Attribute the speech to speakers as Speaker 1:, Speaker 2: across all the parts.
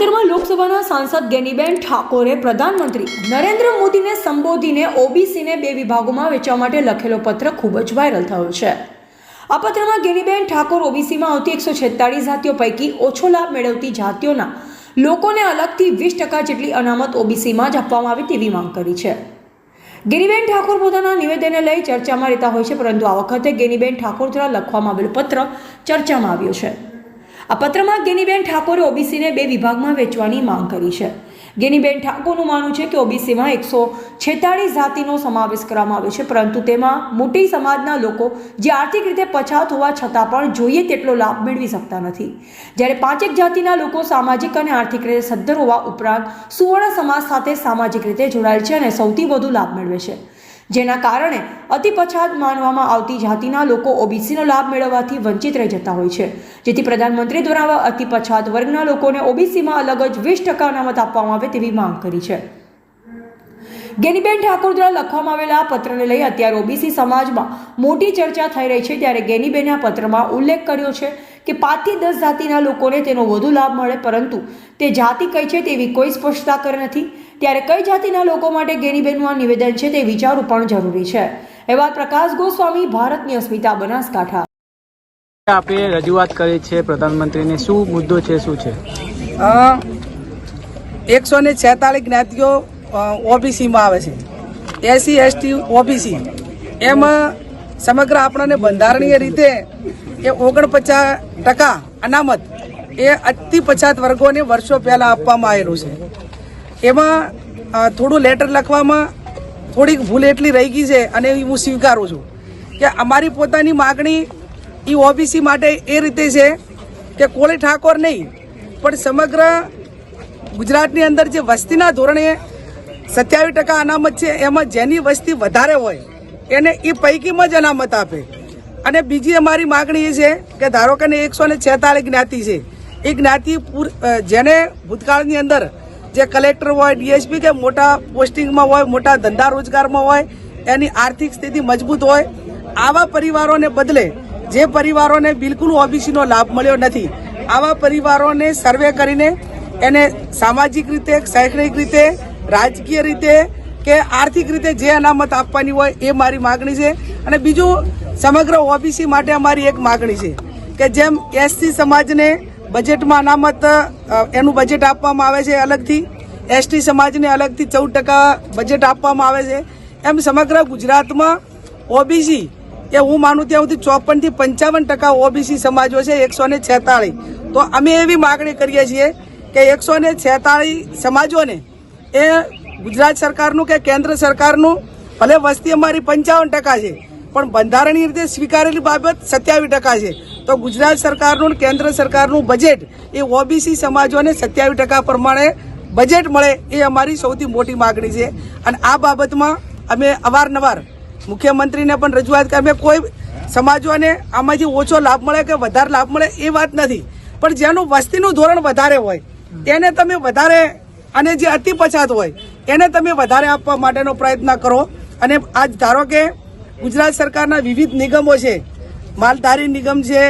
Speaker 1: તાજેતરમાં લોકસભાના સાંસદ ગેનીબેન ઠાકોરે પ્રધાનમંત્રી નરેન્દ્ર મોદીને સંબોધીને ઓબીસીને બે વિભાગોમાં વેચવા માટે લખેલો પત્ર ખૂબ જ વાયરલ થયો છે. આ પત્રમાં ગેનીબેન ઠાકોર ઓબીસીમાં આવતી એકસો છેતાળીસ જાતિઓ પૈકી ઓછો લાભ મેળવતી જાતિઓના લોકોને અલગથી વીસ ટકા જેટલી અનામત ઓબીસીમાં જ આપવામાં આવે તેવી માંગ કરી છે. ગેનીબેન ઠાકોર પોતાના નિવેદનને લઈ ચર્ચામાં રહેતા હોય છે, પરંતુ આ વખતે ગેનીબેન ઠાકોર દ્વારા લખવામાં આવેલો પત્ર ચર્ચામાં આવ્યો છે. આ પત્રમાં ગેનીબેન ઠાકોરે ઓબીસીને બે વિભાગમાં વેચવાની માંગ કરી છે. ગેનીબેન ઠાકોરનું માનવું છે કે ઓબીસીમાં એકસો છેતાળીસ જાતિનો સમાવેશ કરવામાં આવ્યો છે, પરંતુ તેમાં મોટી સમાજના લોકો જે આર્થિક રીતે પછાત હોવા છતાં પણ જોઈએ તેટલો લાભ મેળવી શકતા નથી. જ્યારે પાંચેક જાતિના લોકો સામાજિક અને આર્થિક રીતે સદ્ધર હોવા ઉપરાંત સુવર્ણ સમાજ સાથે સામાજિક રીતે જોડાયેલ છે અને સૌથી વધુ લાભ મેળવે છે. જેના કારણે અતિ પછાત માનવામાં આવતી જાતિના લોકો ઓબીસીનો લાભ મેળવવાથી વંચિત રહી જતા હોય છે. જેથી પ્રધાનમંત્રી દ્વારા અતિ પછાત વર્ગના લોકોને ઓબીસીમાં અલગ જ વીસ ટકા અનામત આપવામાં આવે તેવી માંગ કરી છે. ગેનીબેન ઠાકોર દ્વારા લખવામાં આવેલા આ પત્રને લઈ અત્યારે ઓબીસી સમાજમાં મોટી ચર્ચા થઈ રહી છે, ત્યારે ગેનીબેને આ પત્રમાં ઉલ્લેખ કર્યો છે કે પાંચથી દસ જાતિના લોકોને તેનો વધુ લાભ મળે પરંતુ તે જાતિ કઈ છે તેવી કોઈ સ્પષ્ટતા કરી નથી. ત્યારે કઈ જાતિના લોકો માટે ગેરીબેનનું આ નિવેદન છે તે વિચારવું પણ જરૂરી છે. એવા પ્રકાશ ગોસ્વામી ભારતની અસ્મિતા બનાસકાંઠા.
Speaker 2: આપે રજૂઆત કરી છે પ્રધાનમંત્રીને. શું મુદ્દો છે શું છે?
Speaker 3: એકસો ને છેતાલીસ જ્ઞાતિઓ ઓબીસીમાં આવે છે. SC ST OBC. એમાં સમગ્ર આપણને બંધારણીય રીતે એ ઓગણપચાસ ટકા અનામત એ અતિ પછાત વર્ગોને વર્ષો પહેલાં આપવામાં આવેલું છે. એમાં થોડું લેટર લખવામાં થોડીક ભૂલ એટલી રહી ગઈ છે અને એ હું સ્વીકારું છું કે અમારી પોતાની માગણી એ ઓબીસી માટે એ રીતે છે કે કોળી ઠાકોર નહીં, પણ સમગ્ર ગુજરાતની અંદર જે વસ્તીના ધોરણે સત્યાવીસ ટકા અનામત છે, એમાં જેની વસ્તી વધારે હોય એને એ પૈકીમાં જ અનામત આપે. અને બીજી અમારી માગણી એ છે કે ધારો કે એકસો ને છેતાલીસ જ્ઞાતિ છે એ જ્ઞાતિ જેને ભૂતકાળની અંદર જે કલેક્ટર હોય, ડીએસપી કે મોટા પોસ્ટિંગમાં હોય, મોટા ધંધા રોજગારમાં હોય, એની આર્થિક સ્થિતિ મજબૂત હોય, આવા પરિવારોને બદલે જે પરિવારોને બિલકુલ ઓબીસીનો લાભ મળ્યો નથી, આવા પરિવારોને સર્વે કરીને એને સામાજિક રીતે, શૈક્ષણિક રીતે, રાજકીય રીતે કે આર્થિક રીતે જે અનામત આપવાની હોય એ મારી માગણી છે. અને બીજું, સમગ્ર ઓબીસી માટે અમારી એક માગણી છે કે જેમ એસસી સમાજને બજેટમાં અનામત એનું બજેટ આપવામાં આવે છે અલગથી, એસટી સમાજને અલગથી ચૌદ ટકા બજેટ આપવામાં આવે છે. એમ સમગ્ર ગુજરાતમાં ઓબીસી એ હું માનું ત્યાં સુધી ચોપનથી પંચાવન ટકા ઓબીસી સમાજો છે, એકસો ને છેતાળીસ. તો અમે એવી માગણી કરીએ છીએ કે એકસો ને છેતાળીસ સમાજોને એ ગુજરાત સરકારનું કે કેન્દ્ર સરકારનું? ભલે વસ્તી અમારી પંચાવન ટકા છે, પણ બંધારણીય રીતે સ્વીકારેલી બાબત સત્યાવીસ ટકા છે. તો ગુજરાત સરકારનું કેન્દ્ર સરકારનું બજેટ એ ઓબીસી સમાજોને સત્યાવીસ ટકા પ્રમાણે બજેટ મળે એ અમારી સૌથી મોટી માગણી છે. અને આ બાબતમાં અમે અવારનવાર મુખ્યમંત્રીને પણ રજૂઆત કરી, અમે કોઈ સમાજોને આમાંથી ઓછો લાભ મળે કે વધારે લાભ મળે એ વાત નથી. પણ જેનું વસ્તીનું ધોરણ વધારે હોય, તેને તમે વધારે અને જે અતિ પછાત હોય એને તમે વધારે આપવા માટેનો પ્રયત્ન કરો. અને આજ ધારો કે ગુજરાત સરકારના વિવિધ નિગમો છે, માલધારી નિગમ છે,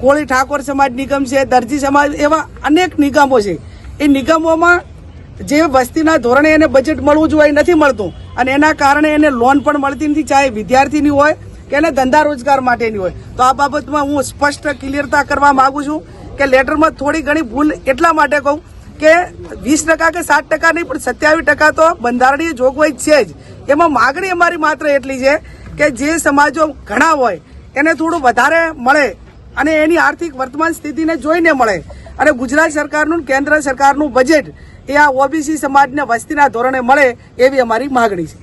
Speaker 3: કોળી ઠાકોર સમાજ નિગમ છે, દરજી સમાજ એવા અનેક નિગમો છે. એ નિગમોમાં જે વસ્તીના ધોરણે એને બજેટ મળવું જોઈએ નથી મળતું. અને એના કારણે એને લોન પણ મળતી નથી, ચાહે વિદ્યાર્થીની હોય કે એને ધંધા રોજગાર માટેની હોય. તો આ બાબતમાં હું સ્પષ્ટ ક્લિયરતા કરવા માગું છું કે લેટરમાં થોડી ઘણી ભૂલ એટલા માટે કહું કે વીસ ટકા કે સાત ટકા નહીં, પણ સત્યાવીસ ટકા તો બંધારણીય જોગવાઈ છે જ. એમાં માગણી અમારી માત્ર એટલી છે કે જે સમાજો ઘણા હોય, એને થોડું વધારે મળે અને એની આર્થિક વર્તમાન સ્થિતિને જોઈને મળે. અને ગુજરાત સરકારનું, કેન્દ્ર સરકારનું બજેટ એ આ ઓબીસી સમાજને વસ્તીના ધોરણે મળે એવી અમારી માગણી છે.